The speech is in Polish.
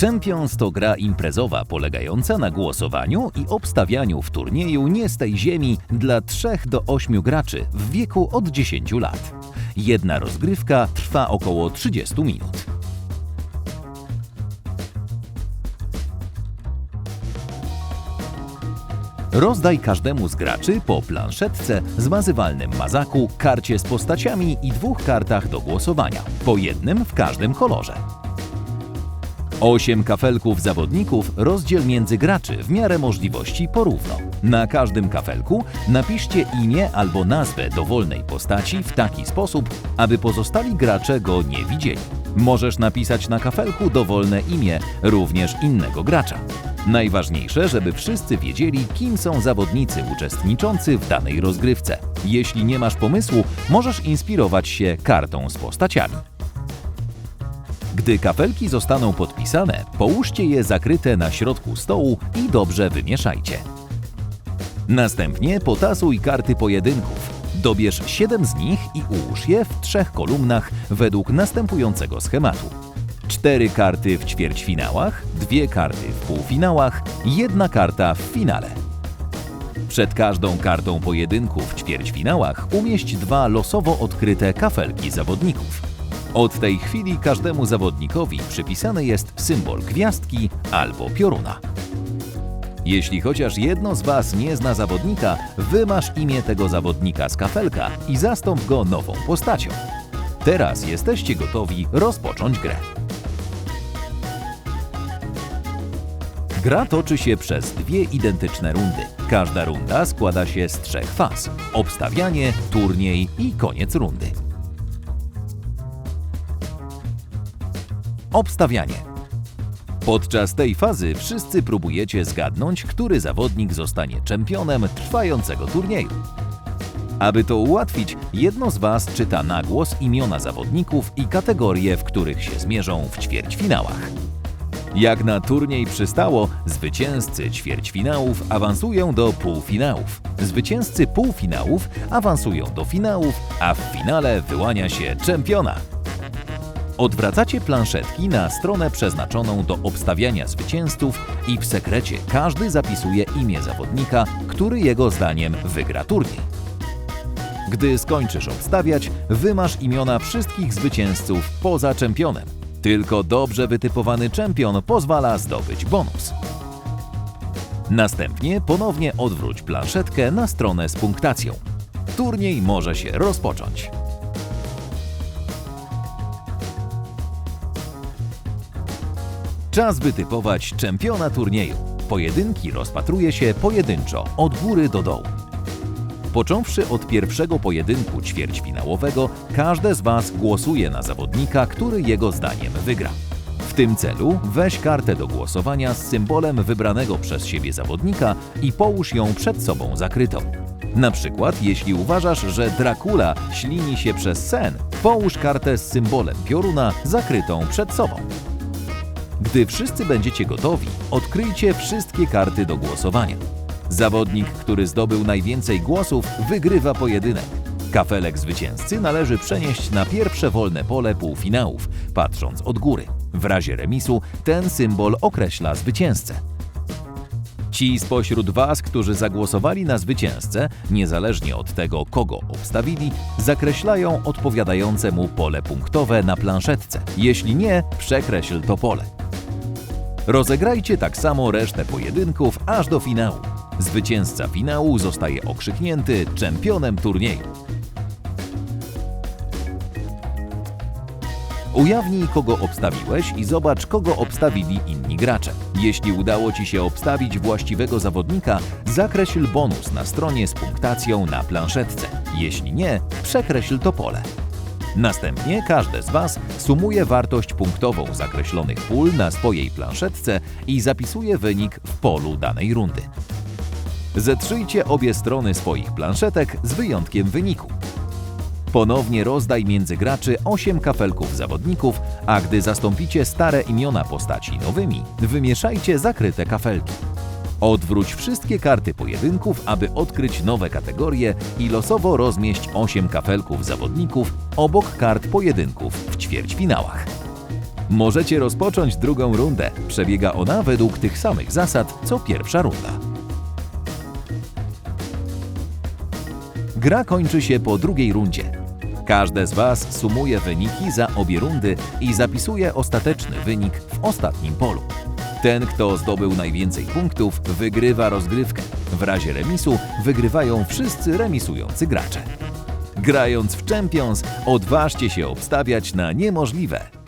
Champions to gra imprezowa polegająca na głosowaniu i obstawianiu w turnieju nie z tej ziemi dla 3 do 8 graczy w wieku od 10 lat. Jedna rozgrywka trwa około 30 minut. Rozdaj każdemu z graczy po planszetce, zmazywalnym mazaku, karcie z postaciami i dwóch kartach do głosowania, po jednym w każdym kolorze. Osiem kafelków zawodników rozdziel między graczy w miarę możliwości porówno. Na każdym kafelku napiszcie imię albo nazwę dowolnej postaci w taki sposób, aby pozostali gracze go nie widzieli. Możesz napisać na kafelku dowolne imię również innego gracza. Najważniejsze, żeby wszyscy wiedzieli, kim są zawodnicy uczestniczący w danej rozgrywce. Jeśli nie masz pomysłu, możesz inspirować się kartą z postaciami. Gdy kafelki zostaną podpisane, połóżcie je zakryte na środku stołu i dobrze wymieszajcie. Następnie potasuj karty pojedynków. Dobierz 7 z nich i ułóż je w trzech kolumnach według następującego schematu. Cztery karty w ćwierćfinałach, dwie karty w półfinałach, jedna karta w finale. Przed każdą kartą pojedynku w ćwierćfinałach umieść dwa losowo odkryte kafelki zawodników. Od tej chwili każdemu zawodnikowi przypisany jest symbol gwiazdki albo pioruna. Jeśli chociaż jedno z Was nie zna zawodnika, wymasz imię tego zawodnika z kafelka i zastąp go nową postacią. Teraz jesteście gotowi rozpocząć grę. Gra toczy się przez dwie identyczne rundy. Każda runda składa się z trzech faz: obstawianie, turniej i koniec rundy. Obstawianie. Podczas tej fazy wszyscy próbujecie zgadnąć, który zawodnik zostanie czempionem trwającego turnieju. Aby to ułatwić, jedno z Was czyta na głos imiona zawodników i kategorie, w których się zmierzą w ćwierćfinałach. Jak na turniej przystało, zwycięzcy ćwierćfinałów awansują do półfinałów. Zwycięzcy półfinałów awansują do finałów, a w finale wyłania się czempiona. Odwracacie planszetki na stronę przeznaczoną do obstawiania zwycięzców i w sekrecie każdy zapisuje imię zawodnika, który jego zdaniem wygra turniej. Gdy skończysz obstawiać, wymasz imiona wszystkich zwycięzców poza czempionem. Tylko dobrze wytypowany czempion pozwala zdobyć bonus. Następnie ponownie odwróć planszetkę na stronę z punktacją. Turniej może się rozpocząć. Czas wytypować czempiona turnieju. Pojedynki rozpatruje się pojedynczo, od góry do dołu. Począwszy od pierwszego pojedynku ćwierćfinałowego, każde z Was głosuje na zawodnika, który jego zdaniem wygra. W tym celu weź kartę do głosowania z symbolem wybranego przez siebie zawodnika i połóż ją przed sobą zakrytą. Na przykład, jeśli uważasz, że Dracula ślini się przez sen, połóż kartę z symbolem pioruna zakrytą przed sobą. Gdy wszyscy będziecie gotowi, odkryjcie wszystkie karty do głosowania. Zawodnik, który zdobył najwięcej głosów, wygrywa pojedynek. Kafelek zwycięzcy należy przenieść na pierwsze wolne pole półfinałów, patrząc od góry. W razie remisu ten symbol określa zwycięzcę. Ci spośród Was, którzy zagłosowali na zwycięzcę, niezależnie od tego, kogo obstawili, zakreślają odpowiadające mu pole punktowe na planszetce. Jeśli nie, przekreśl to pole. Rozegrajcie tak samo resztę pojedynków aż do finału. Zwycięzca finału zostaje okrzyknięty czempionem turnieju. Ujawnij, kogo obstawiłeś i zobacz, kogo obstawili inni gracze. Jeśli udało Ci się obstawić właściwego zawodnika, zakreśl bonus na stronie z punktacją na planszetce. Jeśli nie, przekreśl to pole. Następnie każde z Was sumuje wartość punktową zakreślonych pól na swojej planszetce i zapisuje wynik w polu danej rundy. Zetrzyjcie obie strony swoich planszetek z wyjątkiem wyniku. Ponownie rozdaj między graczy 8 kafelków zawodników, a gdy zastąpicie stare imiona postaci nowymi, wymieszajcie zakryte kafelki. Odwróć wszystkie karty pojedynków, aby odkryć nowe kategorie i losowo rozmieść 8 kafelków zawodników obok kart pojedynków w ćwierćfinałach. Możecie rozpocząć drugą rundę. Przebiega ona według tych samych zasad co pierwsza runda. Gra kończy się po drugiej rundzie. Każde z Was sumuje wyniki za obie rundy i zapisuje ostateczny wynik w ostatnim polu. Ten, kto zdobył najwięcej punktów, wygrywa rozgrywkę. W razie remisu wygrywają wszyscy remisujący gracze. Grając w Champions, odważcie się obstawiać na niemożliwe.